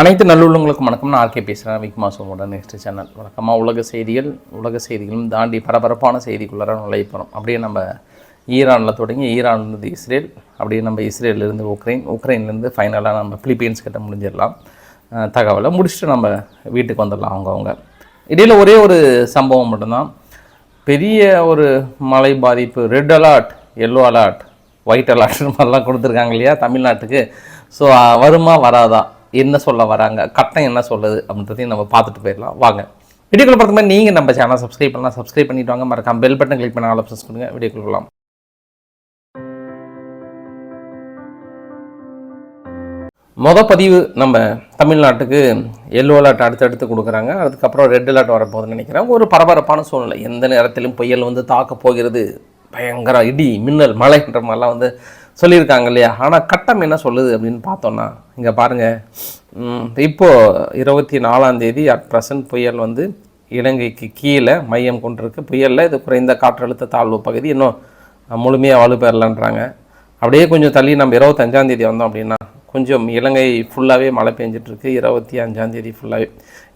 அனைத்து நல்லுள்ளங்களுக்கும் வணக்கம். நான் ஆர்கே பேசுகிறேன் விக்மா சோமோட நெக்ஸ்ட் சேனல் வணக்கமாக உலக செய்திகள் உலக செய்திகளும் தாண்டி பரபரப்பான செய்திக்குள்ளார நுழைப்போம் அப்படியே நம்ம ஈரானில் தொடங்கி ஈரான்லேருந்து இஸ்ரேல் அப்படியே நம்ம இஸ்ரேலேருந்து உக்ரைன் உக்ரைன்லேருந்து ஃபைனலாக நம்ம ஃபிலிப்பீன்ஸ் கிட்ட முடிஞ்சிடலாம். தகவலை முடிச்சுட்டு நம்ம வீட்டுக்கு வந்துடலாம் அவங்கவுங்க இடையில் ஒரே ஒரு சம்பவம் மட்டும்தான். பெரிய ஒரு மழை பாதிப்பு red alert yellow alert white alert மாதிரிலாம் கொடுத்துருக்காங்க இல்லையா தமிழ்நாட்டுக்கு. ஸோ வருமா வராதா? என்ன சொல்ல வராங்க கட்டம் என்ன சொல்லுது அப்படின்றதையும் நம்ம பார்த்துட்டு போயிடலாம். வாங்க. வீடியோக்குள்ள பார்த்த மாதிரி நீங்கள் நம்ம சேனல் சப்ஸ்கிரைப் பண்ணலாம். சப்ஸ்கிரைப் பண்ணிட்டு வாங்க. மறக்காம பெல் பட்டன் கிளிக் பண்ண ஆல் ஆப்ஷன்ஸ் கொடுங்க வீடியோக்குள்ள போகலாம் மொத பதிவு நம்ம தமிழ்நாட்டுக்கு எல்லோ அலர்ட் அடுத்தடுத்து கொடுக்குறாங்க. அதுக்கப்புறம் ரெட் அலர்ட் வரப்போகுதுன்னு நினைக்கிறேன். ஒரு பரபரப்பான சூழ்நிலை. எந்த நேரத்திலும் புயல் வந்து தாக்க போகிறது. பயங்கர இடி மின்னல் மழைன்ற மாதிரிலாம் வந்து சொல்லியிருக்காங்க இல்லையா? ஆனால் கட்டம் என்ன சொல்லுது அப்படின்னு பார்த்தோன்னா இங்கே பாருங்கள் இப்போது இருபத்தி நாலாந்தேதி அட் ப்ரெசன்ட் புயல் வந்து இலங்கைக்கு கீழே மையம் கொண்டிருக்கு. புயலில் இது குறைந்த காற்றழுத்த தாழ்வு பகுதி. இன்னும் முழுமையாக வலுப்பெறலன்றாங்க அப்படியே கொஞ்சம் தள்ளி நம்ம இருபத்தஞ்சாந்தேதி வந்தோம் அப்படின்னா கொஞ்சம் இலங்கை ஃபுல்லாகவே மழை பெஞ்சிட்ருக்கு. இருபத்தி அஞ்சாந்தேதி ஃபுல்லாகவே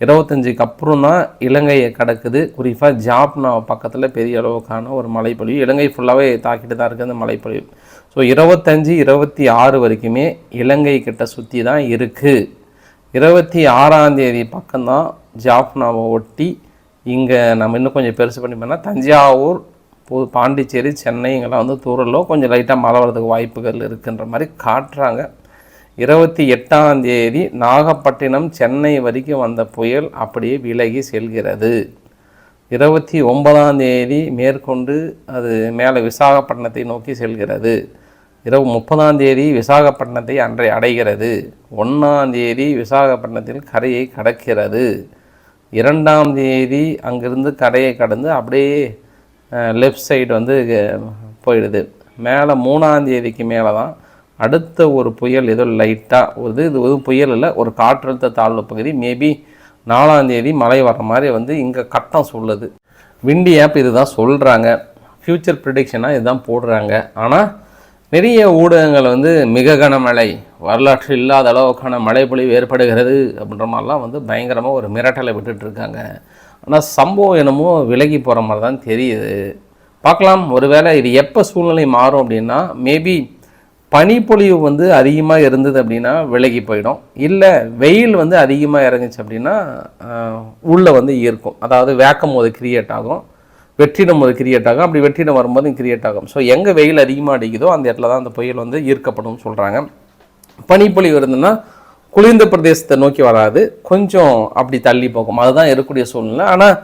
இருபத்தஞ்சுக்கு அப்புறம் தான் இலங்கையை கடக்குது. குறிப்பாக ஜாப்னா பக்கத்தில் பெரிய அளவுக்கான ஒரு மழைப்பொழிவு. இலங்கை ஃபுல்லாகவே தாக்கிட்டு தான் இருக்குது அந்த மழைப்பொழிவு. ஸோ இருபத்தஞ்சி இருபத்தி ஆறு வரைக்குமே இலங்கை கிட்ட சுற்றி தான் இருக்குது இருபத்தி ஆறாந்தேதி பக்கம்தான் ஜாஃப்னாவை ஒட்டி இங்கே நம்ம இன்னும் கொஞ்சம் பெருசு பண்ணி பண்ணால் தஞ்சாவூர் புது பாண்டிச்சேரி சென்னை இங்கெல்லாம் வந்து தூரலோ கொஞ்சம் லைட்டாக மழை வரதுக்கு வாய்ப்புகள் இருக்குன்ற மாதிரி காட்டுறாங்க. இருபத்தி எட்டாம் தேதி நாகப்பட்டினம் சென்னை வரைக்கும் வந்த புயல் அப்படியே விலகி செல்கிறது. இருபத்தி ஒன்பதாம் தேதி மேற்கொண்டு அது மேலே விசாகப்பட்டினத்தை நோக்கி செல்கிறது. இரவு முப்பதாம் தேதி விசாகப்பட்டினத்தை அன்றை அடைகிறது. ஒன்றாம் தேதி விசாகப்பட்டினத்தில் கரையை கடக்கிறது. இரண்டாம் தேதி அங்கிருந்து கரையை கடந்து அப்படியே லெஃப்ட் சைடு வந்து போயிடுது. மேலே மூணாம் தேதிக்கு மேலே தான் அடுத்த ஒரு புயல் ஏதோ லைட்டாக ஒரு இது இது ஒரு புயல் இல்லை ஒரு காற்றழுத்த தாழ்வு பகுதி மேபி நாலாம் தேதி மழை வர்ற மாதிரி வந்து இங்கே கட்டம் சொல்லுது. விண்டி ஆப் இதுதான் சொல்கிறாங்க ஃப்யூச்சர் ப்ரிடிக்ஷனாக இதுதான் போடுறாங்க. ஆனால் நிறைய ஊடகங்கள் வந்து மிக கனமழை வரலாற்று இல்லாத அளவுக்கான மழைப்பொழிவு ஏற்படுகிறது அப்படின்ற மாதிரிலாம் வந்து பயங்கரமாக ஒரு மிரட்டலை விட்டுட்டு இருக்காங்க. ஆனால் சம்பவம் என்னமோ விலகி போகிற மாதிரி தான் தெரியுது. பார்க்கலாம். ஒருவேளை இது எப்போ சூழ்நிலை மாறும் அப்படின்னா மேபி பனிப்பொழிவு வந்து அதிகமாக இருந்தது அப்படின்னா விலகி போயிடும். இல்லை வெயில் வந்து அதிகமாக இறங்குச்சு அப்படின்னா உள்ளே வந்து ஈர்க்கும். அதாவது வேக்கம் போது கிரியேட் ஆகும். வெற்றிடம் ஒரு கிரியேட் ஆகும். அப்படி வெற்றிடம் வரும்போது கிரியேட் ஆகும். ஸோ எங்கே வெயில் அதிகமாக அடிக்குதோ அந்த இடத்துல தான் அந்த புயல் வந்து ஈர்க்கப்படும் சொல்கிறாங்க பனிப்பொழிவு இருந்ததுன்னா குளிர்ந்த பிரதேசத்தை நோக்கி வராது. கொஞ்சம் அப்படி தள்ளி போகும். அதுதான் இருக்கக்கூடிய சூழ்நிலை. ஆனால்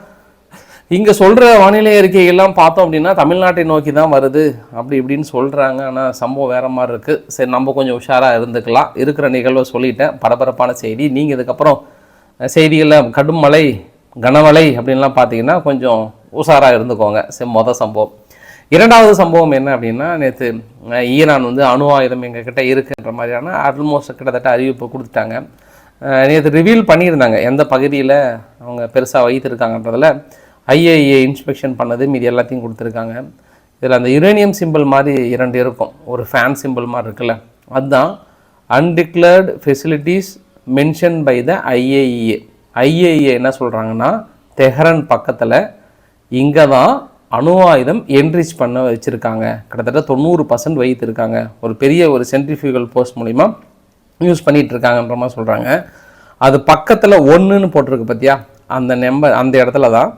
இங்கே சொல்கிற வானிலை அறிக்கையெல்லாம் பார்த்தோம் அப்படின்னா தமிழ்நாட்டை நோக்கி தான் வருது. அப்படி இப்படின்னு சொல்கிறாங்க ஆனால் சம்பவம் வேறு மாதிரி இருக்குது சரி நம்ம கொஞ்சம் உஷாராக இருந்துக்கலாம். இருக்கிற நிகழ்வை சொல்லிட்டேன். பரபரப்பான செய்தி. நீங்கள் இதுக்கப்புறம் செய்திகளில் கடும் மழை கனமழை அப்படின்லாம் பார்த்தீங்கன்னா கொஞ்சம் உஷாராக இருந்துக்கோங்க. சரி மொதல் சம்பவம். இரண்டாவது சம்பவம் என்ன அப்படின்னா நேற்று ஈரான் வந்து அணு ஆயுதம் எங்ககிட்ட இருக்குன்ற மாதிரியான ஆல்மோஸ்ட் கிட்டத்தட்ட அறிவிப்பு கொடுத்துட்டாங்க. நேற்று ரிவீல் பண்ணியிருந்தாங்க. எந்த பகுதியில் அவங்க பெருசாக வைத்திருக்காங்கன்றதில் ஐஏஏ இன்ஸ்பெக்ஷன் பண்ணது மீதி எல்லாத்தையும் கொடுத்துருக்காங்க. இதில் அந்த யுரேனியம் சிம்பிள் மாதிரி இரண்டு இருக்கும். ஒரு ஃபேன் சிம்பிள் மாதிரி இருக்குல்ல. அதுதான் undeclared facilities mention by the IAEA IAEA என்ன சொல்கிறாங்கன்னா தெஹரன் பக்கத்தில் இங்கே தான் அணு ஆயுதம் என்ரிச் பண்ண வச்சுருக்காங்க. கிட்டத்தட்ட தொண்ணூறு பர்சன்ட் வைத்திருக்காங்க. ஒரு பெரிய ஒரு சென்ட்ரிஃபியூகல் போஸ்ட் மூலிமா யூஸ் பண்ணிகிட்டு இருக்காங்கன்ற மாதிரி சொல்கிறாங்க அது பக்கத்தில் ஒன்றுன்னு போட்டிருக்கு பார்த்தியா அந்த நம்பர் அந்த இடத்துல தான்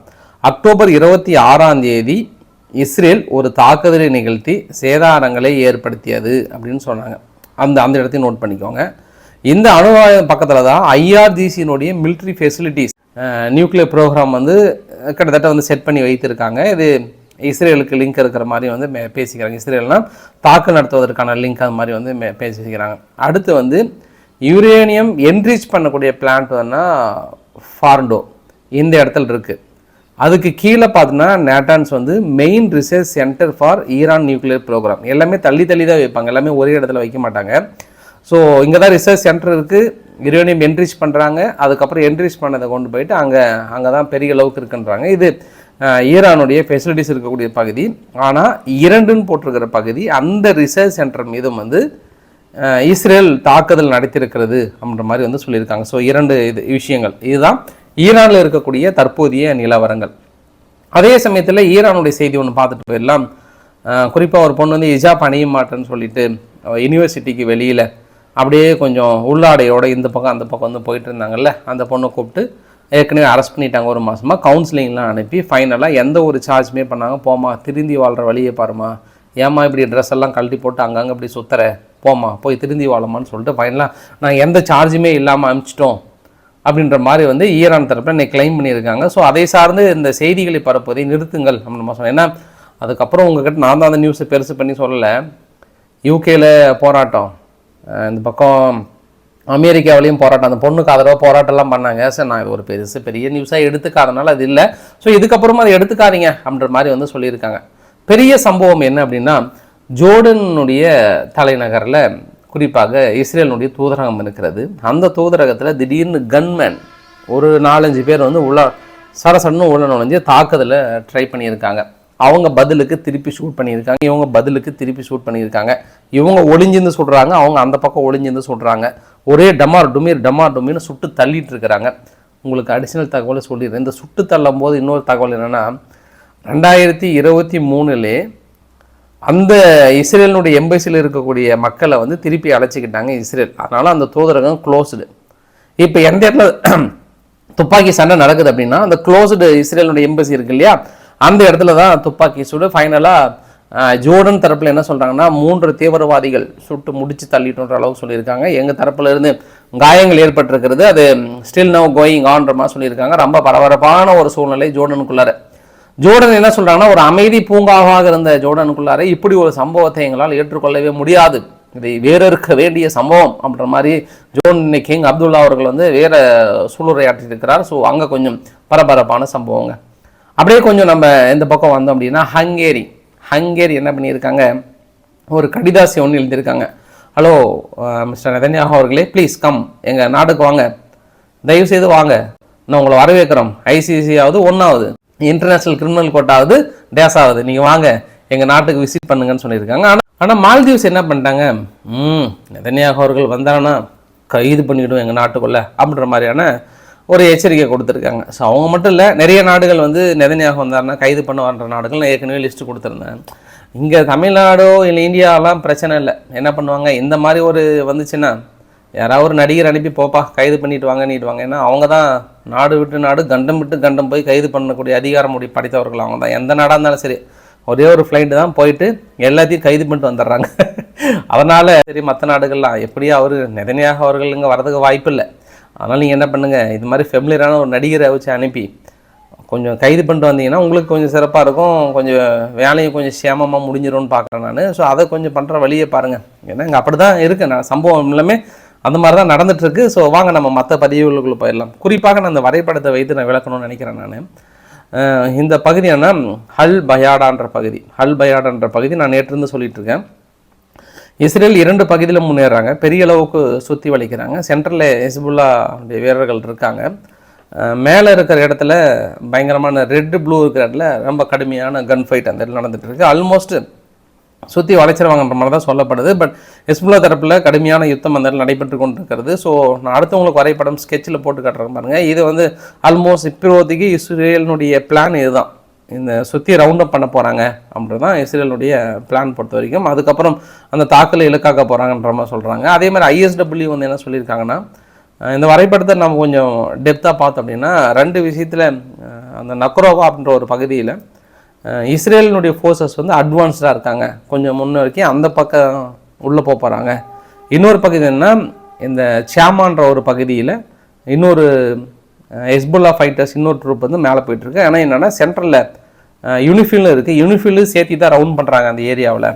அக்டோபர் இருபத்தி ஆறாம் தேதி இஸ்ரேல் ஒரு தாக்குதலை நிகழ்த்தி சேதாரங்களை ஏற்படுத்தியது அப்படின்னு சொன்னாங்க அந்த அந்த இடத்தையும் நோட் பண்ணிக்கோங்க. இந்த அணு ஆயுதம் பக்கத்தில் தான் ஐஆர்ஜிசியினுடைய மிலிட்ரி ஃபெசிலிட்டிஸ் நியூக்ளியர் ப்ரோக்ராம் வந்து கிட்டத்தட்ட வந்து செட் பண்ணி வைத்திருக்காங்க. இது இஸ்ரேலுக்கு லிங்க் இருக்கிற மாதிரி வந்து மே- பேசிக்கிறாங்க. இஸ்ரேல்னால் தாக்கு நடத்துவதற்கான லிங்க் அது மாதிரி வந்து மே- பேசிக்கிறாங்க. அடுத்து வந்து யுரேனியம் என்ரிச் பண்ணக்கூடிய பிளான்ட் வந்து ஃபார்ண்டோ இந்த இடத்துல இருக்குது அதுக்கு கீழே பார்த்தீங்கன்னா நேட்டான்ஸ் வந்து main research centre for Iran nuclear programme எல்லாமே தள்ளி தள்ளி தான் வைப்பாங்க. எல்லாமே ஒரே இடத்துல வைக்க மாட்டாங்க. ஸோ இங்கே தான் ரிசர்ச் சென்டர் இருக்குது யுரேனியம் என்ரிச் பண்ணுறாங்க அதுக்கப்புறம் என்ரிச் பண்ணதை கொண்டு போயிட்டு அங்கே அங்கே தான் பெரிய அளவுக்கு இருக்குன்றாங்க. இது ஈரானுடைய ஃபெசிலிட்டிஸ் இருக்கக்கூடிய பகுதி. ஆனால் இரண்டுன்னு போட்டிருக்கிற பகுதி அந்த ரிசர்ச் சென்டர் மீதும் வந்து இஸ்ரேல் தாக்குதல் நடத்தியிருக்கிறது அப்படின்ற மாதிரி வந்து சொல்லியிருக்காங்க. ஸோ இரண்டு இது விஷயங்கள். இதுதான் ஈரானில் இருக்கக்கூடிய தற்போதைய நிலவரங்கள். அதே சமயத்தில் ஈரானுடைய செய்தி ஒன்று பார்த்துட்டு போயிடலாம். குறிப்பாக ஒரு பொண்ணு வந்து இஜாப் அணிய மாட்டேன்னு சொல்லிட்டு யூனிவர்சிட்டிக்கு வெளியில் அப்படியே கொஞ்சம் உள்ளாடையோட இந்த பக்கம் அந்த பக்கம் வந்து போயிட்டு இருந்தாங்கல்ல அந்த பொண்ணை கூப்பிட்டு ஏற்கனவே அரெஸ்ட் பண்ணிட்டாங்க ஒரு மாதமாக கவுன்சிலிங்லாம் அனுப்பி ஃபைனலாக எந்த ஒரு சார்ஜுமே பண்ணாங்க போமா திருந்தி வாழ்கிற வழியை பாருமா ஏம்மா இப்படி ட்ரெஸ் எல்லாம் கழட்டி போட்டு அங்கங்கே இப்படி சுத்துற? போம்மா போய் திருந்தி வாழமான்னு சொல்லிட்டு ஃபைனலாக நான் எந்த சார்ஜுமே இல்லாமல் அனுப்பிச்சிட்டோம். அப்படின்ற மாதிரி வந்து ஈரான் தரப்பில் இன்னைக்கு கிளைம் பண்ணியிருக்காங்க. ஸோ அதை சார்ந்து இந்த செய்திகளை பரப்புவதை நிறுத்துங்கள் அப்படின்னு சொன்னேன். ஏன்னா அதுக்கப்புறம் உங்ககிட்ட நான் தான் அந்த நியூஸை பெருசு பண்ணி சொல்லலை. யூகேல போராட்டம். இந்த பக்கம் அமெரிக்காவிலையும் போராட்டம் அந்த பொண்ணுக்கு ஆதரவாக போராட்டம்லாம் பண்ணாங்க. சார் நான் இது ஒரு பெருசு பெரிய நியூஸாக எடுத்துக்காதனால அது இல்லை. ஸோ இதுக்கப்புறமா அதை எடுத்துக்காதீங்க அப்படின்ற மாதிரி வந்து சொல்லியிருக்காங்க. பெரிய சம்பவம் என்ன அப்படின்னா ஜோர்டனுடைய தலைநகரில் குறிப்பாக இஸ்ரேலுடைய தூதரகம் இருக்கிறது. அந்த தூதரகத்தில் திடீர்னு கன்மேன் ஒரு நாலஞ்சு பேர் வந்து உள்ள சடசடன்னு உள்ள நுழைஞ்சு தாக்குதலை ட்ரை பண்ணியிருக்காங்க. அவங்க பதிலுக்கு திருப்பி ஷூட் பண்ணியிருக்காங்க இவங்க பதிலுக்கு திருப்பி ஷூட் பண்ணியிருக்காங்க. இவங்க ஒளிஞ்சிருந்து சொல்கிறாங்க அவங்க அந்த பக்கம் ஒளிஞ்சிருந்து சொல்கிறாங்க ஒரே டமார் டுமீர் டமார் டுமீர்னு சுட்டு தள்ளிட்டு இருக்கிறாங்க. உங்களுக்கு அடிஷ்னல் தகவலை சொல்லிடுறேன். இந்த சுட்டு தள்ளும் போது இன்னொரு தகவல் என்னென்னா ரெண்டாயிரத்தி இருபத்தி மூணுலே அந்த இஸ்ரேலினுடைய எம்பசியில் இருக்கக்கூடிய மக்களை வந்து திருப்பி அழைச்சிக்கிட்டாங்க இஸ்ரேல். அதனால் அந்த தூதரகம் க்ளோஸ்டு இப்போ எந்த இடத்துல துப்பாக்கி சண்டை நடக்குது அப்படின்னா அந்த க்ளோஸ்டு இஸ்ரேலுடைய எம்பசி இருக்கு இல்லையா? அந்த இடத்துல தான் துப்பாக்கி சூடு. ஃபைனலாக ஜோர்டன் தரப்பில் என்ன சொல்கிறாங்கன்னா மூன்று தீவிரவாதிகள் சுட்டு முடிச்சு தள்ளிட்டுன்ற அளவு சொல்லியிருக்காங்க. எங்கள் தரப்புலேருந்து காயங்கள் ஏற்பட்டிருக்கிறது. அது ஸ்டில் நோ கோயிங் ஆன்ற மாதிரி சொல்லியிருக்காங்க. ரொம்ப பரபரப்பான ஒரு சூழ்நிலை ஜோர்டனுக்குள்ளார. ஜோர்டன் என்ன சொல்கிறாங்கன்னா ஒரு அமைதி பூங்காவாக இருந்த ஜோர்டனுக்குள்ளார இப்படி ஒரு சம்பவத்தை எங்களால் ஏற்றுக்கொள்ளவே முடியாது. இதை வேறறுக்க வேண்டிய சம்பவம் அப்படின்ற மாதிரி ஜோன் கிங் அப்துல்லா அவர்கள் வந்து வேற சூளுரையாற்றிருக்கிறார் ஸோ அங்கே கொஞ்சம் பரபரப்பான சம்பவங்க. அப்படியே கொஞ்சம் நம்ம இந்த பக்கம் வந்தோம் அப்படின்னா ஹங்கேரி. ஹங்கேரி என்ன பண்ணியிருக்காங்க? ஒரு கடிதாசி ஒன்று எழுதியிருக்காங்க. ஹலோ மிஸ்டர் நதன்யாக அவர்களே ப்ளீஸ் கம் எங்கள் நாட்டுக்கு வாங்க. தயவு செய்து வாங்க. நான் உங்களை வரவேற்கிறோம். ஐசிசியாவது ஒன்றாவது இன்டர்நேஷ்னல் கிரிமினல் கோர்ட்டாவது டேஸ் ஆகுது நீங்கள் வாங்க. எங்கள் நாட்டுக்கு விசிட் பண்ணுங்கன்னு சொல்லியிருக்காங்க. ஆனால் ஆனால் மால்தீவ்ஸ் என்ன பண்ணிட்டாங்க? ம் நதன்யாக அவர்கள் வந்தாங்கன்னா கைது பண்ணிவிடும் எங்கள் நாட்டுக்குள்ளே அப்படின்ற மாதிரியான ஒரு எச்சரிக்கை கொடுத்துருக்காங்க. ஸோ அவங்க மட்டும் இல்லை நிறைய நாடுகள் வந்து நெதன்யாகு வந்தாருன்னா கைது பண்ணுவான்ற நாடுகள் நான் ஏற்கனவே லிஸ்ட்டு கொடுத்துருந்தேன் இங்கே தமிழ்நாடோ இல்லை இந்தியாலாம் பிரச்சனை இல்லை. என்ன பண்ணுவாங்க? இந்த மாதிரி ஒரு வந்துச்சுன்னா யாராவது ஒரு நடிகர் அனுப்பி போப்பா கைது பண்ணிட்டு வாங்க. நீட்டுவாங்க ஏன்னா அவங்க தான் நாடு விட்டு நாடு கண்டம் விட்டு கண்டம் போய் கைது பண்ணக்கூடிய அதிகாரம் முடி படைத்தவர்கள் அவங்க தான். எந்த நாடாக இருந்தாலும் சரி ஒரே ஒரு ஃப்ளைட்டு தான் போயிட்டு எல்லாத்தையும் கைது பண்ணிட்டு வந்துடுறாங்க. அதனால் சரி மற்ற நாடுகள்லாம் எப்படியும் அவர் நிதனையாக அவர்கள் இங்கே வரதுக்கு வாய்ப்பு இல்லை. அதனால் நீங்கள் என்ன பண்ணுங்கள் இது மாதிரி ஃபெமிலியரான ஒரு நடிகரை வச்சு அனுப்பி கொஞ்சம் கைது பண்ணிட்டு வந்தீங்கன்னா உங்களுக்கு கொஞ்சம் சிறப்பாக இருக்கும் கொஞ்சம் வேலையும் கொஞ்சம் சேமமாக முடிஞ்சிரும்னு பார்க்குறேன் நான். ஸோ அதை கொஞ்சம் பண்ணுற வழியை பாருங்கள் ஏன்னா இங்கே அப்படி தான் இருக்குது நான் சம்பவம் எல்லாமே அந்த மாதிரி தான் நடந்துகிட்ருக்கு ஸோ வாங்க நம்ம மற்ற பதிவுகளுக்குள்ளே போயிடலாம். குறிப்பாக நான் அந்த வரைபடத்தை வைத்து நான் விளக்கணும்னு நினைக்கிறேன் நான். இந்த பகுதியான ஹல் பயாடான்ற பகுதி. ஹல் பயாடான்ற பகுதி நான் நேற்றிருந்து சொல்லிகிட்ருக்கேன் இஸ்ரேல் இரண்டு பகுதியில் முன்னேறாங்க. பெரிய அளவுக்கு சுற்றி வளைக்கிறாங்க சென்ட்ரலில் ஹெஸ்புல்லா வீரர்கள் இருக்காங்க. மேலே இருக்கிற இடத்துல பயங்கரமான ரெட் ப்ளூ இருக்கிற இடத்துல ரொம்ப கடுமையான கன் ஃபைட் அந்த இடத்துல நடந்துட்டு இருக்கு. ஆல்மோஸ்ட் சுற்றி வளைச்சிருவாங்கன்ற மாதிரி தான் சொல்லப்படுது. பட் ஹெஸ்புல்லா தரப்பில் கடுமையான யுத்தம் அந்த இடத்துல நடைபெற்று கொண்டிருக்கிறது. ஸோ நான் அடுத்தவங்களுக்கு வரைபடம் ஸ்கெட்சில் போட்டு காட்டுறேன் பாருங்கள் இது வந்து ஆல்மோஸ்ட் இப்போதைக்கு இஸ்ரேலினுடைய பிளான் இதுதான். இந்த சுற்றி ரவுண்ட் அப் பண்ண போகிறாங்க அப்படின்றது தான் இஸ்ரேலுடைய பிளான் பொறுத்த வரைக்கும். அதுக்கப்புறம் அந்த தாக்கலை இலக்காக்க போகிறாங்கன்ற மாதிரி சொல்கிறாங்க அதே மாதிரி ஐஎஸ்டபிள்யூ வந்து என்ன சொல்லியிருக்காங்கன்னா இந்த வரைபடத்தை நம்ம கொஞ்சம் டெப்த்தாக பார்த்தோம் அப்படின்னா ரெண்டு விஷயத்தில் அந்த நக்ரோவா அப்படின்ற ஒரு பகுதியில் இஸ்ரேலினுடைய ஃபோர்ஸஸ் வந்து அட்வான்ஸ்டாக இருக்காங்க. கொஞ்சம் முன்ன வரைக்கும் அந்த பக்கம் உள்ளே போக போகிறாங்க இன்னொரு பகுதி என்ன இந்த சியாமான்ற ஒரு பகுதியில் இன்னொரு ஹெஸ்புல்லா ஃபைட்டர்ஸ் இன்னொரு ட்ரூப் வந்து மேலே போயிட்டுருக்கு ஆனால் என்னென்னா சென்ட்ரலில் யூனிஃபீல்டு இருக்குது யூனிஃபீல்டு சேர்த்தி தான் ரவுண்ட் பண்ணுறாங்க அந்த ஏரியாவில்.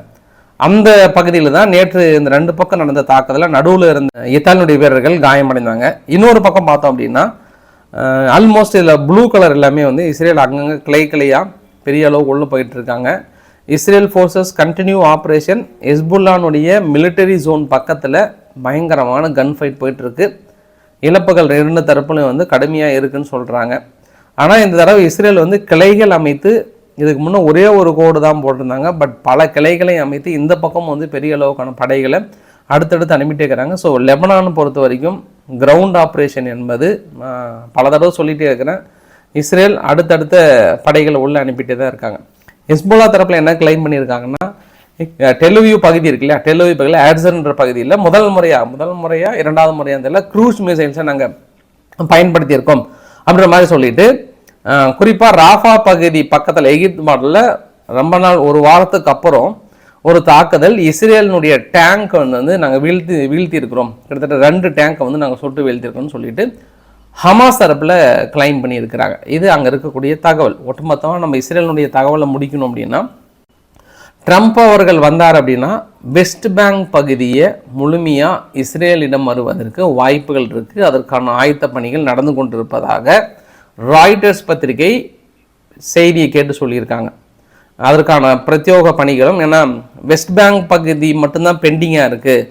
அந்த பகுதியில் தான் நேற்று இந்த ரெண்டு பக்கம் நடந்த தாக்குதலில் நடுவில் இருந்த இத்தாலியுடைய வீரர்கள் காயமடைந்தாங்க. இன்னொரு பக்கம் பார்த்தோம் அப்படின்னா ஆல்மோஸ்ட் இதில் ப்ளூ கலர் எல்லாமே வந்து இஸ்ரேல் அங்கங்கே கிளை கிளையாக பெரிய அளவுக்கு உள்ளே போயிட்டு இருக்காங்க. இஸ்ரேல் ஃபோர்ஸஸ் கண்டினியூ ஆப்ரேஷன் ஹெஸ்புல்லானுடைய மிலிட்டரி ஜோன் பக்கத்தில் பயங்கரமான கன் ஃபைட் போயிட்டுருக்கு. இழப்புகள் இரண்டு தரப்புலையும் வந்து கடுமையாக இருக்குன்னு சொல்கிறாங்க ஆனால் இந்த தடவை இஸ்ரேல் வந்து கிளைகள் அமைத்து இதுக்கு முன்னே ஒரே ஒரு கோடு தான் போட்டிருந்தாங்க. பட் பல கிளைகளை அமைத்து இந்த பக்கம் வந்து பெரிய அளவுக்கான படைகளை அடுத்தடுத்து அனுப்பிட்டே இருக்கிறாங்க ஸோ லெபனான் பொறுத்த வரைக்கும் கிரவுண்ட் ஆப்ரேஷன் என்பது பல தடவை சொல்லிகிட்டே இருக்கிறேன். இஸ்ரேல் அடுத்தடுத்த படைகளை உள்ளே அனுப்பிட்டே தான் இருக்காங்க. ஹிஸ்புல்லா தரப்பில் என்ன கிளைம் பண்ணியிருக்காங்கன்னா டெலுவியூ பகுதி இருக்கு இல்லையா? டெலுவியூ பகுதியில் ஆட்சர்ன்ற பகுதியில் முதல் முறையாக முதல் முறையாக இரண்டாவது முறையாக தெரியல. க்ரூஸ் மிசைல்ஸை நாங்கள் பயன்படுத்தியிருக்கோம் அப்படின்ற மாதிரி சொல்லிட்டு குறிப்பாக ராஃபா பகுதி பக்கத்தில் எகிப்து மாடலில் ரொம்ப நாள் ஒரு வாரத்துக்கு அப்புறம் ஒரு தாக்குதல். இஸ்ரேலினுடைய டேங்க் வந்து நாங்கள் வீழ்த்தி வீழ்த்தியிருக்கிறோம். கிட்டத்தட்ட ரெண்டு டேங்கை வந்து நாங்கள் சுட்டு வீழ்த்திருக்கோம்னு சொல்லிட்டு ஹமாஸ் தரப்பில் கிளைம் பண்ணியிருக்கிறாங்க. இது அங்கே இருக்கக்கூடிய தகவல். ஒட்டுமொத்தமாக நம்ம இஸ்ரேலினுடைய தகவலை முடிக்கணும் அப்படின்னா ட்ரம்ப் அவர்கள் வந்தார் அப்படின்னா வெஸ்ட் பேங்க் பகுதியை முழுமையாக இஸ்ரேலிடம் வருவதற்கு வாய்ப்புகள் இருக்குது அதற்கான ஆயத்த பணிகள் நடந்து கொண்டிருப்பதாக ராய்டர்ஸ் பத்திரிகை செய்தியை கேட்டு சொல்லியிருக்காங்க. அதற்கான பிரத்யோக பணிகளும் ஏன்னா வெஸ்ட் பேங்க் பகுதி மட்டும்தான் பெண்டிங்காக இருக்குது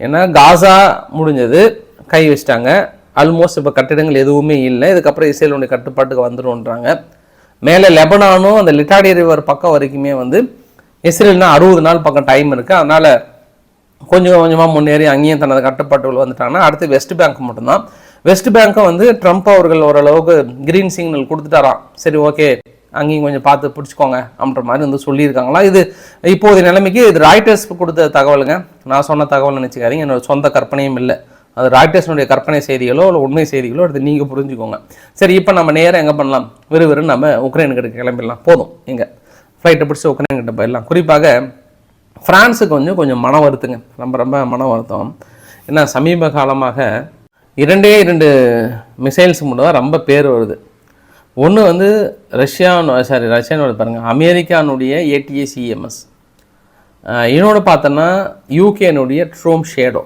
ஏன்னா காசா முடிஞ்சது கை வச்சிட்டாங்க. ஆல்மோஸ்ட் இப்போ கட்டிடங்கள் எதுவுமே இல்லை. இதுக்கப்புறம் இஸ்ரேலுடைய கட்டுப்பாட்டுக்கு வந்துடும்ன்றாங்க மேலே லெபனானும் அந்த லிட்டாடி ரிவர் பக்கம் வரைக்குமே வந்து இஸ்ரேல்னா அறுபது நாள் பக்கம் டைம் இருக்குது அதனால் கொஞ்சம் கொஞ்சமாக முன்னேறி அங்கேயும் தனது கட்டுப்பாட்டுகள் வந்துட்டாங்கன்னா அடுத்து வெஸ்ட் பேங்க் மட்டும்தான். வெஸ்ட் பேங்க்கும் வந்து ட்ரம்ப் அவர்கள் ஓரளவுக்கு கிரீன் சிக்னல் கொடுத்துட்டாராம். சரி ஓகே அங்கேயும் கொஞ்சம் பார்த்து பிடிச்சிக்கோங்க அப்படின்ற மாதிரி வந்து சொல்லியிருக்காங்களா? இது இப்போதைய நிலைமைக்கு இது ராய்டர்ஸ் கொடுத்த தகவலுங்க. நான் சொன்ன தகவல் நினச்சிக்காதீங்க. என்னோட சொந்த கற்பனையும் இல்லை. அது ராய்டர்ஸ்னுடைய கற்பனை செய்திகளோ இல்லை உண்மை செய்திகளோ அது நீங்கள் புரிஞ்சுக்கோங்க. சரி இப்போ நம்ம நேராக எங்கே பண்ணலாம்? விறுவிறு நம்ம உக்ரைனுக்கிட்ட கிளம்பிடலாம். போதும். இங்கே ஃப்ளைட்டை பிடிச்சி உக்ரைன்கிட்ட போயிடலாம். குறிப்பாக ஃப்ரான்ஸுக்கு கொஞ்சம் கொஞ்சம் மன வருத்துங்க. ரொம்ப ரொம்ப மன வருத்தம். ஏன்னா சமீப காலமாக இரண்டே இரண்டு மிசைல்ஸ் மட்டும் தான் ரொம்ப பேர் வருது. ஒன்று வந்து ரஷ்யான்னு சாரி ரஷ்யானோட பாருங்கள் அமெரிக்கானுடைய ஏடிஏசிஎம்எஸ் இன்னொன்று பார்த்தோன்னா யூகேனுடைய ட்ரோம் ஷேடோ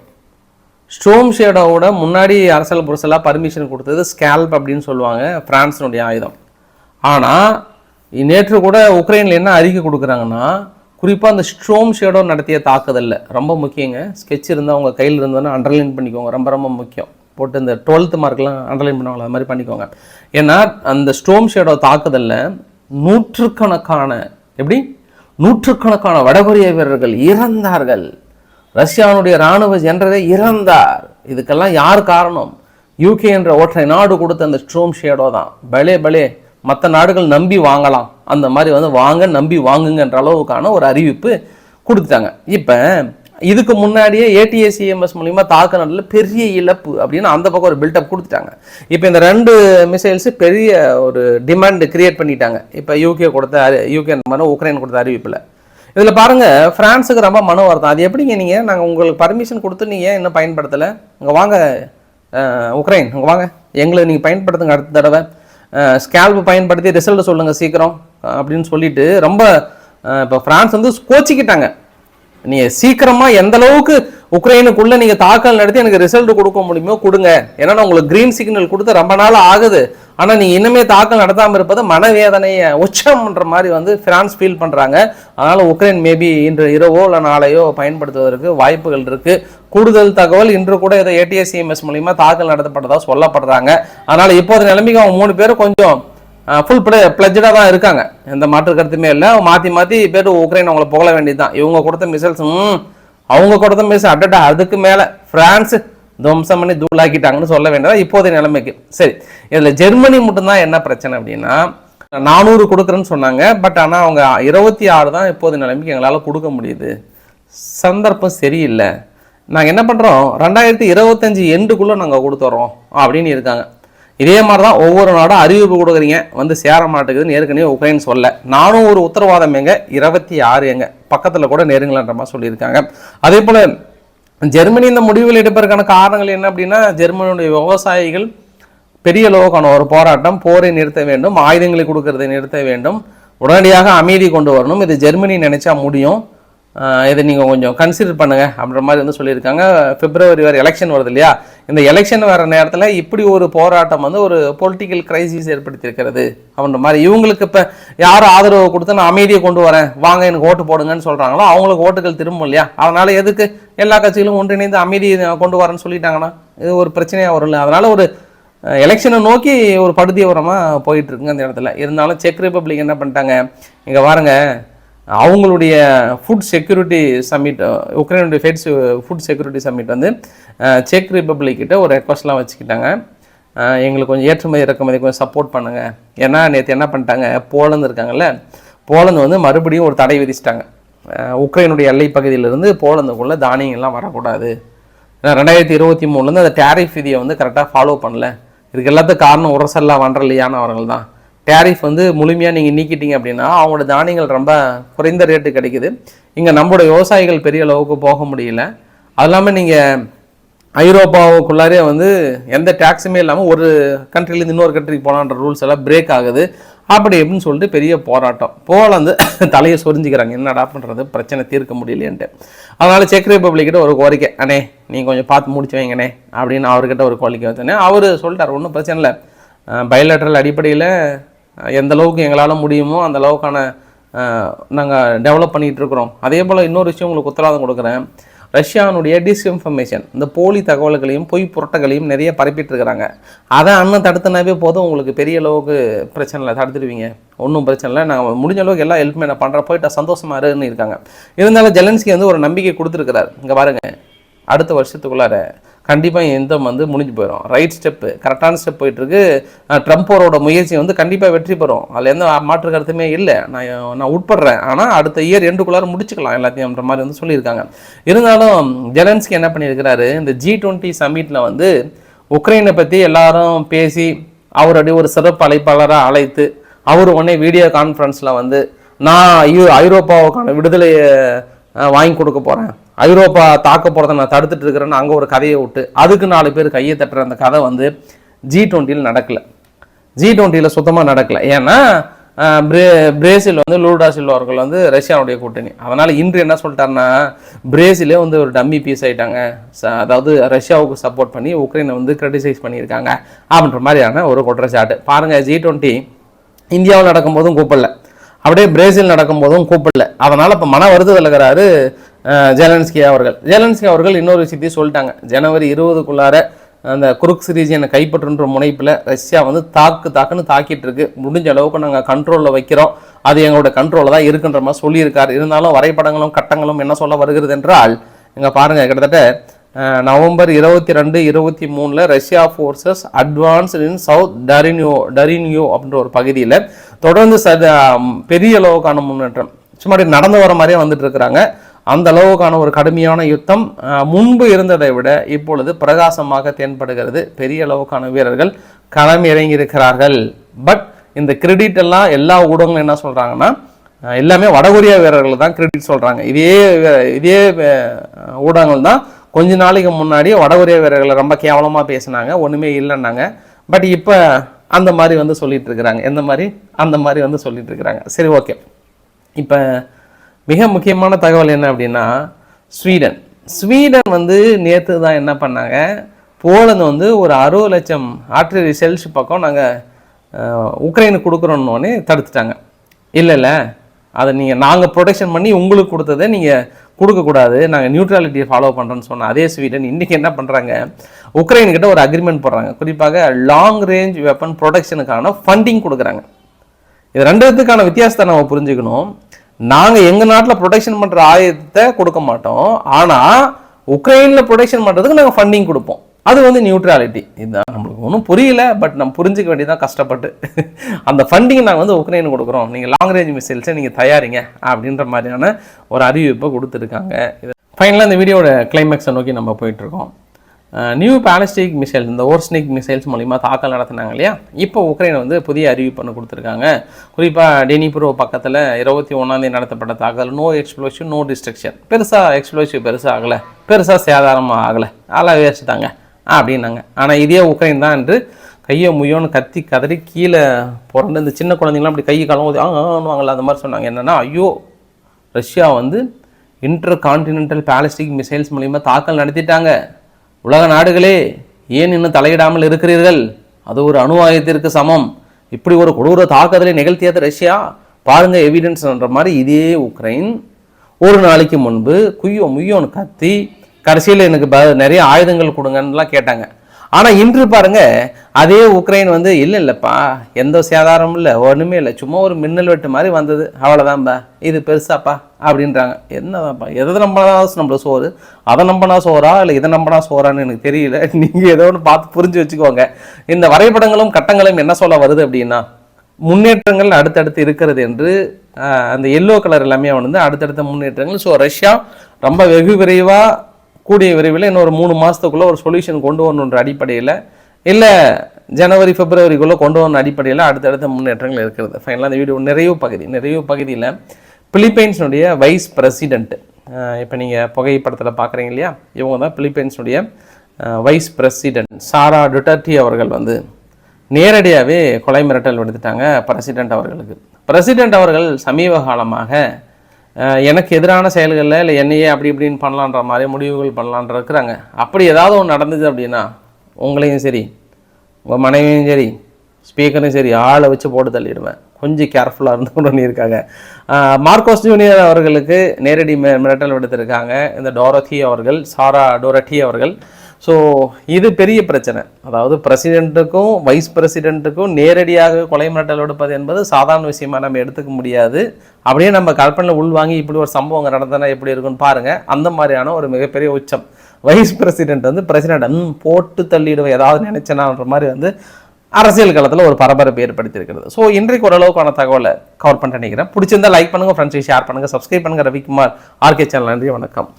ஸ்ட்ரோம் ஷேடோவோட முன்னாடி அரசல் புரசலாக பர்மிஷன் கொடுத்தது ஸ்கேல்ப் அப்படின்னு சொல்லுவாங்க ஃப்ரான்ஸினுடைய ஆயுதம். ஆனால் நேற்று கூட உக்ரைனில் என்ன அறிக்கை கொடுக்குறாங்கன்னா குறிப்பாக அந்த ஸ்ட்ரோம் ஷேடோ நடத்திய தாக்குதலில் ரொம்ப முக்கியங்க. ஸ்கெட்ச் இருந்தால் உங்கள் கையில் இருந்தோன்னா அண்டர்லைன் பண்ணிக்கோங்க ரொம்ப ரொம்ப முக்கியம். போட்டு இந்த டுவெல்த்து மார்க்லாம் அண்டர்லைன் பண்ணுவாங்களா அது மாதிரி பண்ணிக்கோங்க. ஏன்னா அந்த ஸ்டோம் ஷேடோ தாக்குதலில் நூற்றுக்கணக்கான எப்படி? நூற்றுக்கணக்கான வடகொரிய வீரர்கள் இறந்தார்கள். ரஷ்யாவுடைய இராணுவ ஜெனரலே இறந்தார். இதுக்கெல்லாம் யார் காரணம்? யூகே என்ற ஒற்றை நாடு கொடுத்த அந்த ஸ்ட்ரோம் ஷேடோ தான். பலே பலே மற்ற நாடுகள் நம்பி வாங்கலாம். அந்த மாதிரி வந்து வாங்க நம்பி வாங்குங்கன்ற அளவுக்கான ஒரு அறிவிப்பு கொடுத்துட்டாங்க. இப்போ இதுக்கு முன்னாடியே ஏடிஎஸ்சிஎம்எஸ் மூலிமா தாக்குனதில் பெரிய இழப்பு அப்படின்னு அந்த பக்கம் ஒரு பில்டப் கொடுத்துட்டாங்க. இப்போ இந்த ரெண்டு மிசைல்ஸ் பெரிய ஒரு டிமாண்ட் கிரியேட் பண்ணிட்டாங்க. இப்போ யூகே கொடுத்த யூகே மாதிரி உக்ரைன் கொடுத்த அறிவிப்பில். இதில் பாருங்கள் ஃப்ரான்ஸுக்கு ரொம்ப மன வருத்தம். அது எப்படிங்க நீங்கள் நாங்கள் உங்களுக்கு பர்மிஷன் கொடுத்து நீங்கள் இன்னும் பயன்படுத்தலை? இங்கே வாங்க உக்ரைன் இங்கே வாங்க. எங்களை நீங்கள் பயன்படுத்துங்க அடுத்த தடவை. ஸ்கேல்ப் பயன்படுத்தி ரிசல்ட் சொல்லுங்கள் சீக்கிரம் அப்படின்னு சொல்லிட்டு ரொம்ப இப்போ ஃப்ரான்ஸ் வந்து கோச்சிக்கிட்டாங்க. நீங்கள் சீக்கிரமாக எந்த அளவுக்கு நீங்கள் தாக்கல் நடத்தி எனக்கு ரிசல்ட் கொடுக்க முடியுமோ கொடுங்க. ஏன்னா நான் உங்களுக்கு க்ரீன் சிக்னல் கொடுத்து ரொம்ப நாள் ஆகுது. ஆனால் நீங்கள் இன்னுமே தாக்கல் நடத்தாமல் இருப்பது மனவேதனையை உச்சம்ன்ற மாதிரி வந்து ஃப்ரான்ஸ் ஃபீல் பண்ணுறாங்க அதனால் உக்ரைன் மேபி இன்று இரவோ இல்லை நாளையோ பயன்படுத்துவதற்கு வாய்ப்புகள் இருக்குது கூடுதல் தகவல் இன்று கூட ஏதோ ஏடிஎஸ்சிஎம்எஸ் மூலிமா தாக்கல் நடத்தப்பட்டதாக சொல்லப்படுறாங்க. அதனால் இப்போது நிலைமைக்கு அவங்க மூணு பேரும் கொஞ்சம் ஃபுல் பிளே பிளஜடாக தான் இருக்காங்க. எந்த மாற்று கருத்துமே இல்லை. மாற்றி மாற்றி பேர் உக்ரைன் அவங்கள புகழ வேண்டியது தான். இவங்க கொடுத்த மிசைல்ஸ் அவங்க கொடுத்த மிசைல் அட்டா அதுக்கு மேலே ஃப்ரான்ஸ் துவம்சம் பண்ணி தூளாக்கிட்டாங்கன்னு சொல்ல வேண்டியதா இப்போதைய நிலைமைக்கு. சரி இதில் ஜெர்மனி மட்டும்தான் என்ன பிரச்சனை அப்படின்னா நானூறு கொடுக்குறேன்னு சொன்னாங்க. பட் ஆனால் அவங்க இருபத்தி ஆறு தான் இப்போது நிலைமைக்கு எங்களால் கொடுக்க முடியுது. சந்தர்ப்பம் சரியில்லை. நாங்கள் என்ன பண்ணுறோம் ரெண்டாயிரத்தி இருபத்தஞ்சி எண்டுக்குள்ளே நாங்கள் கொடுத்துட்றோம் அப்படின்னு இருக்காங்க. இதே மாதிரி தான் ஒவ்வொரு நாடும் அறிவிப்பு கொடுக்குறீங்க. வந்து சேர மாட்டேங்குதுன்னு ஏற்கனவே உக்ரைன் சொல்ல நானும் ஒரு உத்தரவாதம் எங்க? இருபத்தி ஆறு எங்க? பக்கத்தில் கூட நெருங்கலன்ற மாதிரி சொல்லியிருக்காங்க. அதே போல் ஜெர்மனி இந்த முடிவில் எடுப்பதற்கான காரணங்கள் என்ன அப்படின்னா ஜெர்மனியுடைய விவசாயிகள் பெரிய அளவுக்கான ஒரு போராட்டம் போரை நிறுத்த வேண்டும் ஆயுதங்களை கொடுக்கறதை நிறுத்த வேண்டும் உடனடியாக அமைதி கொண்டு வரணும். இது ஜெர்மனி நினைச்சா முடியும். இதை நீங்கள் கொஞ்சம் கன்சிடர் பண்ணுங்க அப்படின்ற மாதிரி வந்து சொல்லியிருக்காங்க. பிப்ரவரி வரை எலெக்ஷன் வருது இல்லையா? இந்த எலெக்ஷன் வர நேரத்தில் இப்படி ஒரு போராட்டம் வந்து ஒரு பொலிட்டிக்கல் கிரைசிஸ் ஏற்படுத்தியிருக்கிறது அப்படின்ற மாதிரி இவங்களுக்கு இப்போ யார் ஆதரவு கொடுத்து நான் அமைதியை கொண்டு வரேன் வாங்க எனக்கு ஓட்டு போடுங்கன்னு சொல்கிறாங்களோ அவங்களுக்கு ஓட்டுகள் திரும்பும் இல்லையா? அதனால் எதுக்கு எல்லா கட்சிகளும் ஒன்றிணைந்து அமைதியை கொண்டு வரேன்னு சொல்லிட்டாங்கன்னா இது ஒரு பிரச்சனையாக வரும்ல. அதனால் ஒரு எலெக்ஷனை நோக்கி ஒரு படுதிய போயிட்டுருக்குங்க அந்த இடத்துல. இருந்தாலும் செக் ரிப்பப்ளிக் என்ன பண்ணிட்டாங்க? இங்கே பாருங்க அவங்களுடைய ஃபுட் செக்யூரிட்டி சம்மிட் உக்ரைனுடைய ஃபெட்ஸ் ஃபுட் செக்யூரிட்டி சம்மிட் வந்து செக் ரிப்பப்ளிக் கிட்ட ஒரு ரெக்வஸ்ட்லாம் வச்சுக்கிட்டாங்க. எங்களுக்கு கொஞ்சம் ஏற்றுமதி இறக்குமதி கொஞ்சம் சப்போர்ட் பண்ணுங்கள் ஏன்னா நேற்று என்ன பண்ணிட்டாங்க? போலந்து இருக்காங்கல்ல போலந்து வந்து மறுபடியும் ஒரு தடை விதிச்சிட்டாங்க. உக்ரைனுடைய எல்லை பகுதியிலிருந்து போலந்துக்குள்ளே தானியங்கள்லாம் வரக்கூடாது. ஏன்னா ரெண்டாயிரத்தி இருபத்தி மூணுலேருந்து அந்த டேரிஃப் விதியை வந்து கரெக்டாக ஃபாலோ பண்ணல. இதுக்கு எல்லாத்துக்கும் காரணம் உரசல்லா வண்டர்லையானவர்கள் தான். டேரிஃப் வந்து முழுமையாக நீங்கள் நீக்கிட்டீங்க அப்படின்னா அவங்களோட தானியங்கள் ரொம்ப குறைந்த ரேட்டு கிடைக்குது. இங்கே நம்மளோட விவசாயிகள் பெரிய அளவுக்கு போக முடியல. அது இல்லாமல் நீங்கள் ஐரோப்பாவுக்குள்ளாரே வந்து எந்த டேக்ஸுமே இல்லாமல் ஒரு கண்ட்ரிலேருந்து இன்னொரு கண்ட்ரிக்கு போகலான்ற ரூல்ஸ் எல்லாம் பிரேக் ஆகுது. அப்படி எப்படின்னு சொல்லிட்டு பெரிய போராட்டம். போலந்து தலையை சொரிஞ்சுக்கிறாங்க. என்னடா பண்ணுறது பிரச்சனை தீர்க்க முடியலையன்ட்டு. அதனால் செக் ரிப்பப்ளிக்கிட்ட ஒரு கோரிக்கை. அண்ணே நீங்கள் கொஞ்சம் பார்த்து முடிச்சு வைங்கண்ணே அப்படின்னு அவர்கிட்ட ஒரு கோரிக்கை வச்சோன்னே அவர் சொல்லிட்டார். ஒன்றும் பிரச்சனை இல்லை. பயோலேட்ரல் அடிப்படையில் எந்த அளவுக்கு எங்களால் முடியுமோ அந்த அளவுக்கான நாங்கள் டெவலப் பண்ணிகிட்டு இருக்கிறோம். அதே போல் இன்னொரு விஷயம் உங்களுக்கு உத்தரவாதம் கொடுக்குறேன். ரஷ்யானுடைய டிஸ்இன்ஃபர்மேஷன் இந்த போலி தகவல்களையும் பொய் புரட்டங்களையும் நிறைய பரப்பிட்டு இருக்கிறாங்க அதை அண்ணன் தடுத்துனாவே போதும் உங்களுக்கு பெரிய அளவுக்கு பிரச்சனை இல்லை. தடுத்துடுவீங்க. ஒன்றும் பிரச்சனை இல்லை. நாங்கள் முடிஞ்ச அளவுக்கு எல்லா ஹெல்ப்புமே நான் பண்ணுறேன் போயிட்டு சந்தோஷமாக இருன்னு இருக்காங்க. இருந்தாலும் ஜெலன்ஸ்கி வந்து ஒரு நம்பிக்கை கொடுத்துருக்கிறார். இங்கே பாருங்கள் அடுத்த வருஷத்துக்குள்ளார கண்டிப்பாக எந்தம் வந்து முடிஞ்சு போயிடும் ரைட் ஸ்டெப்பு கரெக்டான ஸ்டெப் போயிட்டுருக்கு. ட்ரம்ப்போரோட முயற்சி வந்து கண்டிப்பாக வெற்றி பெறும். அதில் எந்த மாற்று கருத்துமே இல்லை. நான் நான் உட்படுறேன். ஆனால் அடுத்த இயர் எண்டுக்குள்ளார முடிச்சுக்கலாம் எல்லாத்தையும்ன்ற மாதிரி வந்து சொல்லியிருக்காங்க. இருந்தாலும் ஜெலன்ஸ்கி என்ன பண்ணியிருக்கிறாரு? இந்த ஜி டுவெண்ட்டி சம்மிட்டில் வந்து உக்ரைனை பற்றி எல்லாரும் பேசி அவருடைய ஒரு சிறப்பு அழைப்பாளராக அழைத்து அவர் உடனே வீடியோ கான்ஃபரன்ஸில் வந்து நான் ஐயோ ஐரோப்பாவுக்கான விடுதலையை வாங்கி கொடுக்க போகிறேன் ஐரோப்பா தாக்க போகிறத நான் தடுத்துட்டு இருக்கிறேன்னு அங்கே ஒரு கதையை விட்டு அதுக்கு நாலு பேர் கையை தட்டுற அந்த கதை வந்து ஜி டுவெண்ட்டியில் நடக்கலை. ஜி டுவெண்ட்டியில் சுத்தமாக நடக்கலை. ஏன்னா பிரே பிரேசில் வந்து லூடா சில்வா அவர்கள் வந்து ரஷ்யாவுடைய கூட்டணி. அதனால் இன்று என்ன சொல்லிட்டாருன்னா பிரேசிலே வந்து ஒரு டம்மி பீஸ் ஆயிட்டாங்க. ச- அதாவது ரஷ்யாவுக்கு சப்போர்ட் பண்ணி உக்ரைனை வந்து கிரிட்டிசைஸ் பண்ணியிருக்காங்க அப்படின்ற மாதிரியான ஒரு குற்றச்சாட்டு. பாருங்கள் ஜி டுவெண்ட்டி இந்தியாவில் நடக்கும்போதும் கூப்பிடல. அப்படியே பிரேசில் நடக்கும்போதும் கூப்பிடல. அதனால் இப்போ மன வருத்தத்தில் இருக்கிறாரு ஜெலன்ஸ்கி அவர்கள். ஜெலன்ஸ்கி அவர்கள் இன்னொரு விஷயத்தையும் சொல்லிட்டாங்க. ஜனவரி இருபதுக்குள்ளார அந்த குருக்ஸ் ரீஜியனை கைப்பற்றுன்ற முனைப்பில் ரஷ்யா வந்து தாக்கு தாக்குன்னு தாக்கிட்டு இருக்கு. முடிஞ்ச அளவுக்கு நாங்கள் கண்ட்ரோலில் வைக்கிறோம். அது எங்களோட கண்ட்ரோலில் தான் இருக்குன்ற மாதிரி சொல்லியிருக்காரு. இருந்தாலும் வரைபடங்களும் கட்டங்களும் என்ன சொல்ல வருகிறது என்றால் இங்கே பாருங்கள் கிட்டத்தட்ட நவம்பர் இருபத்தி ரெண்டு இருபத்தி மூணில் Russia forces advance in south டரினியோ டரினியோ அப்படின்ற ஒரு பகுதியில் தொடர்ந்து ச பெரிய அளவுக்கான முன்னேற்றம். சும்மா நடந்து வர மாதிரியே வந்துட்டு இருக்கிறாங்க. அந்த அளவுக்கான ஒரு கடுமையான யுத்தம் முன்பு இருந்ததை விட இப்பொழுது பிரகாசமாக தென்படுகிறது. பெரிய அளவுக்கான வீரர்கள் களம் இறங்கி இருக்கிறார்கள் பட் இந்த கிரெடிட் எல்லாம் எல்லா ஊடகங்களும் என்ன சொல்கிறாங்கன்னா எல்லாமே வடகொரியா வீரர்கள் தான் கிரெடிட் சொல்கிறாங்க இதே இதே ஊடகங்கள் தான் கொஞ்ச நாளைக்கு முன்னாடி வடகொரியா வீரர்களை ரொம்ப கேவலமாக பேசினாங்க ஒன்றுமே இல்லைன்னாங்க. பட் இப்போ அந்த மாதிரி வந்து சொல்லிட்டு இருக்கிறாங்க. எந்த மாதிரி? அந்த மாதிரி வந்து சொல்லிட்டு இருக்கிறாங்க. சரி ஓகே இப்போ மிக முக்கியமான தகவல் என்ன அப்படின்னா ஸ்வீடன். ஸ்வீடன் வந்து நேற்று தான் என்ன பண்ணாங்க? போலந்து வந்து ஒரு அறுபது லட்சம் ஆர்டிலரி செல்ஸ் பக்கம் நாங்கள் உக்ரைனுக்கு கொடுக்குறோன்னே தடுத்துட்டாங்க. இல்லை இல்லை. அதை நீங்கள் நாங்கள் ப்ரொடெக்ஷன் பண்ணி உங்களுக்கு கொடுத்ததை நீங்கள் கொடுக்கக்கூடாது நாங்கள் நியூட்ரலிட்டியை ஃபாலோ பண்ணுறோன்னு சொன்ன அதே ஸ்வீடன். இன்றைக்கி என்ன பண்ணுறாங்க உக்ரைன்கிட்ட ஒரு அக்ரிமெண்ட் போடுறாங்க. குறிப்பாக லாங் ரேஞ்ச் வெப்பன் ப்ரொடெக்ஷனுக்கான ஃபண்டிங் கொடுக்குறாங்க. இது ரெண்டுத்துக்கான வித்தியாசத்தை நம்ம புரிஞ்சுக்கணும். நாங்கள் எங்கள் நாட்டில் ப்ரொடெக்ஷன் பண்ணுற ஆயுதத்தை கொடுக்க மாட்டோம். ஆனால் உக்ரைனில் ப்ரொடெக்ஷன் பண்ணுறதுக்கு நாங்கள் ஃபண்டிங் கொடுப்போம். அது வந்து நியூட்ராலிட்டி இதுதான் நம்மளுக்கு ஒன்றும் புரியல பட் நம்ம புரிஞ்சுக்க வேண்டியதான் கஷ்டப்பட்டு அந்த ஃபண்டிங் நாங்கள் வந்து உக்ரைனுக்கு கொடுக்குறோம். நீங்கள் லாங் ரேஞ்ச் மிசைல்ஸை நீங்கள் தயாரிங்க அப்படின்ற மாதிரியான ஒரு அறிவிப்பை கொடுத்துருக்காங்க. இது ஃபைனலாக இந்த வீடியோட கிளைமேக்ஸை நோக்கி நம்ம போயிட்டுருக்கோம் நியூ பேலஸ்டிக் மிசைல் இந்த ஓர்ஸ்னிக் மிசைல்ஸ் மூலிமா தாக்கல் நடத்தினாங்க இல்லையா? இப்போ உக்ரைன் வந்து புதிய அறிவிப்பு ஒன்று கொடுத்துருக்காங்க. குறிப்பாக டெனிப்ரோ பக்கத்தில் இருபத்தி ஒன்றாந்தேதி நடத்தப்பட்ட தாக்கல் நோ எக்ஸ்ப்ளோசிவ் நோ டிஸ்ட்ரக்ஷன் பெருசாக எக்ஸ்ப்ளோசிவ் பெருசாக ஆகலை. பெருசாக சேதாரமாக ஆகலை. அதெல்லாம் வேஸ்ட்டாங்க அப்படின்னாங்க. ஆனால் இதே உக்ரைன் தான் என்று கையை முயோன்னு கத்தி கதறி கீழே பிறந்து இந்த சின்ன குழந்தைங்களாம் அப்படி கை காலம் ஊதி, ஆ அந்த மாதிரி சொன்னாங்க. என்னென்னா ஐயோ ரஷ்யா வந்து இன்டர் கான்டினென்டல் பேலஸ்டிக் மிசைல்ஸ் மூலிமா தாக்கல் நடத்திட்டாங்க. உலக நாடுகளே ஏன் இன்னும் தலையிடாமல் இருக்கிறீர்கள்? அது ஒரு அணு ஆயுதத்திற்கு சமம். இப்படி ஒரு கொடூர தாக்குதலை நிகழ்த்தியது ரஷ்யா? பாருங்கள் எவிடன்ஸ்ன்ற மாதிரி இதே உக்ரைன். ஒரு நாளைக்கு முன்பு குய்யோ முய்யோன்னு கத்தி கடைசியில் எனக்கு ப நிறைய ஆயுதங்கள் கொடுங்கன்னுலாம் கேட்டாங்க. ஆனால் இன்று பாருங்க அதே உக்ரைன் வந்து இல்லை இல்லைப்பா எந்த சேதாரமும் இல்லை ஒன்றுமே இல்லை சும்மா ஒரு மின்னல் வெட்டு மாதிரி வந்தது அவ்வளோதான்ப்பா இது பெருசாப்பா அப்படின்றாங்க. என்னதான்ப்பா எதை நம்பினா நம்மள சோறு அதை நம்பினா சோறா இல்லை இதை நம்பினா சோறான்னு எனக்கு தெரியல. நீங்கள் ஏதோ ஒன்று பார்த்து புரிஞ்சு வச்சுக்கோங்க. இந்த வரைபடங்களும் கட்டங்களும் என்ன சொல்ல வருது அப்படின்னா முன்னேற்றங்கள் அடுத்தடுத்து இருக்கிறது என்று அந்த எல்லோ கலர் எல்லாமே வந்து அடுத்தடுத்த முன்னேற்றங்கள். ஸோ ரஷ்யா ரொம்ப வெகு விரைவாக கூடிய விரைவில் இன்னொரு மூணு மாதத்துக்குள்ளே ஒரு சொல்யூஷன் கொண்டு வரணுன்ற அடிப்படையில் இல்லை ஜனவரி பிப்ரவரிக்குள்ளே கொண்டு வரணும் அடிப்படையில் அடுத்தடுத்த முன்னேற்றங்கள் இருக்கிறது. ஃபைனலாக அந்த வீடியோ நிறைவு பகுதி நிறைவு பகுதியில் பிலிப்பைன்ஸினுடைய வைஸ் பிரசிடென்ட் இப்போ நீங்கள் புகைப்படத்தில் பார்க்குறீங்க இல்லையா? இவங்க தான் பிலிப்பைன்ஸுடைய வைஸ் பிரசிடென்ட் சாரா டுட்டர்டி அவர்கள் வந்து நேரடியாகவே கொலை மிரட்டல் விடுத்துட்டாங்க பிரசிடென்ட் அவர்களுக்கு. பிரசிடென்ட் அவர்கள் சமீப காலமாக எனக்கு எதிரான செயல்களில் இல்லை என்னையே அப்படி இப்படின்னு பண்ணலான்ற மாதிரி முடிவுகள் பண்ணலான் இருக்கிறாங்க. அப்படி ஏதாவது ஒன்று நடந்தது அப்படின்னா உங்களையும் சரி உங்கள் மனைவியும் சரி ஸ்பீக்கரும் சரி ஆளை வச்சு போட்டு தள்ளிடுவேன். கொஞ்சம் கேர்ஃபுல்லாக இருந்து கொண்டு பண்ணியிருக்காங்க மார்க்கோஸ் ஜூனியர் அவர்களுக்கு நேரடி மிரட்டல் விடுத்திருக்காங்க. இந்த டோரத்தி அவர்கள் சாரா டோரட்டி அவர்கள் ஸோ இது பெரிய பிரச்சனை. அதாவது பிரசிடெண்ட்டுக்கும் வைஸ் பிரசிடெண்ட்டுக்கும் நேரடியாக கொலை மிரட்டல் எடுப்பது என்பது சாதாரண விஷயமாக நம்ம எடுத்துக்க முடியாது. அப்படியே நம்ம கற்பனையில் உள்வாங்கி இப்படி ஒரு சம்பவம் நடந்தனா எப்படி இருக்குன்னு பாருங்கள் அந்த மாதிரியான ஒரு மிகப்பெரிய உச்சம். வைஸ் பிரசிடெண்ட் வந்து பிரசிடெண்ட் போட்டு தள்ளிடுவேன். ஏதாவது நினச்சேனான்ற மாதிரி வந்து அரசியல் களத்தில் ஒரு பரபரப்பு ஏற்படுத்தியிருக்கிறது. ஸோ இன்றைக்கு ஓரளவுக்கான தகவலை கவர் பண்ணிட்டு நினைக்கிறேன். பிடிச்சிருந்தா லைக் பண்ணுங்க ஃப்ரெண்ட்ஸை ஷேர் பண்ணுங்கள் சப்ஸ்கிரைப் பண்ணுங்கள் ரவிக்குமார் ஆர்கே சேனல் நன்றி வணக்கம்.